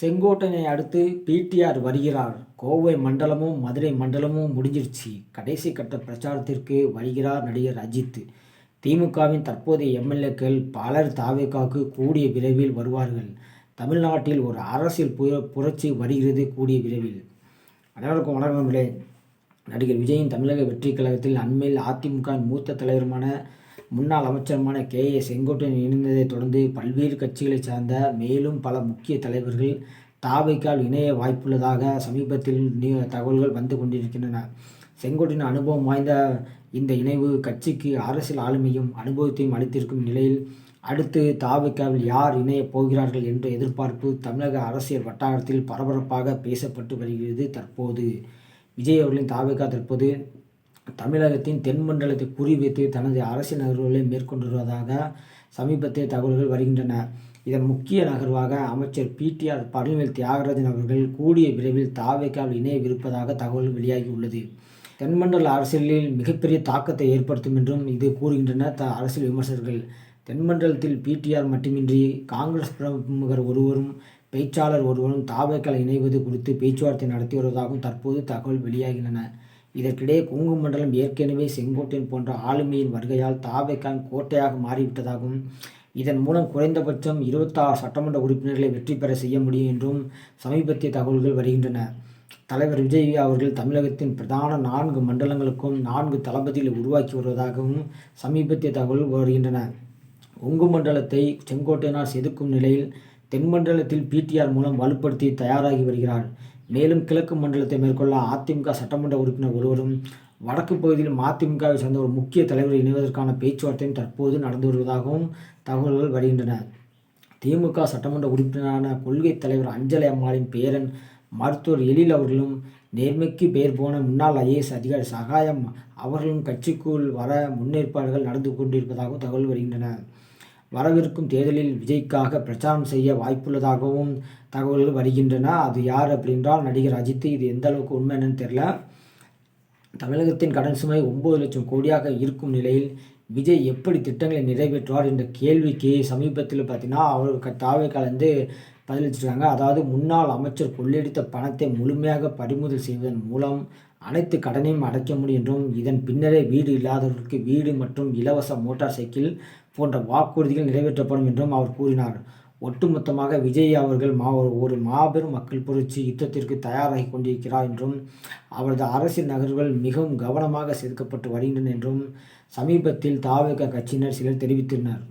செங்கோட்டனை அடுத்து பிடிஆர் வருகிறார். கோவை மண்டலமும் மதுரை மண்டலமும் முடிஞ்சிருச்சு. கடைசி கட்ட பிரச்சாரத்திற்கு வருகிறார் நடிகர் அஜித். திமுகவின் தற்போதைய எம்எல்ஏக்கள் பலர் தாவேக்காவுக்கு கூடிய விரைவில் வருவார்கள். தமிழ்நாட்டில் ஒரு அரசியல் புய புரட்சி வருகிறது கூடிய விரைவில். அனைவருக்கும் வணக்கம் நடிகர் விஜயின் தமிழக வெற்றி கழகத்தில் அண்மையில் அதிமுக மூத்த தலைவருமான முன்னாள் அமைச்சருமான கே. ஏ. செங்கோட்டையன் இணைந்ததைத் தொடர்ந்து பல்வேறு கட்சிகளைச் சார்ந்த மேலும் பல முக்கிய தலைவர்கள் தாவைக்கால் இணைய வாய்ப்புள்ளதாக சமீபத்தில் தகவல்கள் வந்து கொண்டிருக்கின்றன. செங்கோட்டின் அனுபவம் வாய்ந்த இந்த இணைவு கட்சிக்கு அரசியல் ஆளுமையும் அனுபவத்தையும் அளித்திருக்கும் நிலையில் அடுத்து தாவைக்காவில் யார் இணையப் போகிறார்கள் என்ற எதிர்பார்ப்பு தமிழக அரசியல் வட்டாரத்தில் பரபரப்பாக பேசப்பட்டு வருகிறது தற்போது. விஜய் அவர்களின் தாவைக்கா தற்போது தமிழகத்தின் தென் மண்டலத்தை குறிவைத்து தனது அரசியல் நகர்வுகளை மேற்கொண்டு வருவதாக சமீபத்திய தகவல்கள் வருகின்றன. இதன் முக்கிய நகர்வாக அமைச்சர் பிடிஆர் பழனிவேல் தியாகராஜன் அவர்கள் கூடிய விரைவில் தாவேக்கால் இணையவிருப்பதாக தகவல் வெளியாகியுள்ளது. தென்மண்டல அரசியலில் மிகப்பெரிய தாக்கத்தை ஏற்படுத்தும் என்றும் இது கூறுகின்றன த அரசியல் விமர்சகர்கள். தென்மண்டலத்தில் பிடிஆர் மட்டுமின்றி காங்கிரஸ் பிரமுகர் ஒருவரும் பேச்சாளர் ஒருவரும் தாவேக்கால் இணைவது குறித்து பேச்சுவார்த்தை நடத்தி வருவதாகவும் தற்போது தகவல் வெளியாகின்றன. இதற்கிடையே கொங்கு மண்டலம் ஏற்கனவே செங்கோட்டையன் போன்ற ஆளுமையின் வருகையால் தாவேக்கான் கோட்டையாக மாறிவிட்டதாகவும் இதன் மூலம் குறைந்தபட்சம் இருபத்தாறு சட்டமன்ற உறுப்பினர்களை வெற்றி பெற செய்ய முடியும் என்றும் சமீபத்திய தகவல்கள் வருகின்றன. தலைவர் விஜய் அவர்கள் தமிழகத்தின் பிரதான நான்கு மண்டலங்களுக்கும் நான்கு தளபதிகளை உருவாக்கி வருவதாகவும் சமீபத்திய தகவல்கள் வருகின்றன. உங்கு மண்டலத்தை செங்கோட்டையனால் செதுக்கும் நிலையில் தென்மண்டலத்தில் பிடிஆர் மூலம் வலுப்படுத்தி தயாராகி வருகிறார். மேலும் கிழக்கு மண்டலத்தை மேற்கொள்ள அதிமுக சட்டமன்ற உறுப்பினர் ஒருவரும் வடக்கு பகுதியில் மதிமுகவை சேர்ந்த ஒரு முக்கிய தலைவர் இணைவதற்கான பேச்சுவார்த்தையும் தற்போது நடந்து வருவதாகவும் தகவல்கள் வருகின்றன. திமுக சட்டமன்ற உறுப்பினரான கொள்கை தலைவர் அஞ்சலி அம்மாளின் பேரன் மருத்துவர் எழில் அவர்களும் நேர்மைக்கு பெயர் போன முன்னாள் ஐஏஎஸ் அதிகாரி சகாயம் அவர்களும் கட்சிக்குள் வர முன்னேற்பாடுகள் நடந்து கொண்டிருப்பதாகவும் தகவல் வருகின்றன. வரவிருக்கும் தேர்தலில் விஜய்க்காக பிரச்சாரம் செய்ய வாய்ப்புள்ளதாகவும் தகவல்கள் வருகின்றன. அது யார் அப்படின்றால் நடிகர் அஜித். இது எந்த அளவுக்கு உண்மை என்னன்னு தெரியல. தமிழகத்தின் கடன் சுமை ஒன்பது லட்சம் கோடியாக இருக்கும் நிலையில் விஜய் எப்படி திட்டங்களை நிறைவேற்றுவார் என்ற கேள்விக்கு சமீபத்தில் பார்த்தீங்கன்னா அவர் தாவே கலந்து பதிலளிச்சிருக்காங்க. அதாவது முன்னாள் அமைச்சர் கொள்ளையடித்த பணத்தை முழுமையாக பறிமுதல் செய்வதன் மூலம் அனைத்து கடனையும் அடைக்க முடியும் என்றும் இதன் பின்னரே வீடு இல்லாதவர்களுக்கு வீடு மற்றும் இலவச மோட்டார் சைக்கிள் போன்ற வாக்குறுதிகள் நிறைவேற்றப்படும் என்றும் அவர் கூறினார். ஒட்டுமொத்தமாக விஜய் அவர்கள் மா ஒரு மாபெரும் மக்கள் புரட்சி யுத்தத்திற்கு தயாராகி கொண்டிருக்கிறார் என்றும் அவரது அரசியல் நகர்வுகள் மிகவும் கவனமாக செதுக்கப்பட்டு வருகின்றன என்றும் சமீபத்தில் தாவக கட்சியினர் சிலர் தெரிவித்தனர்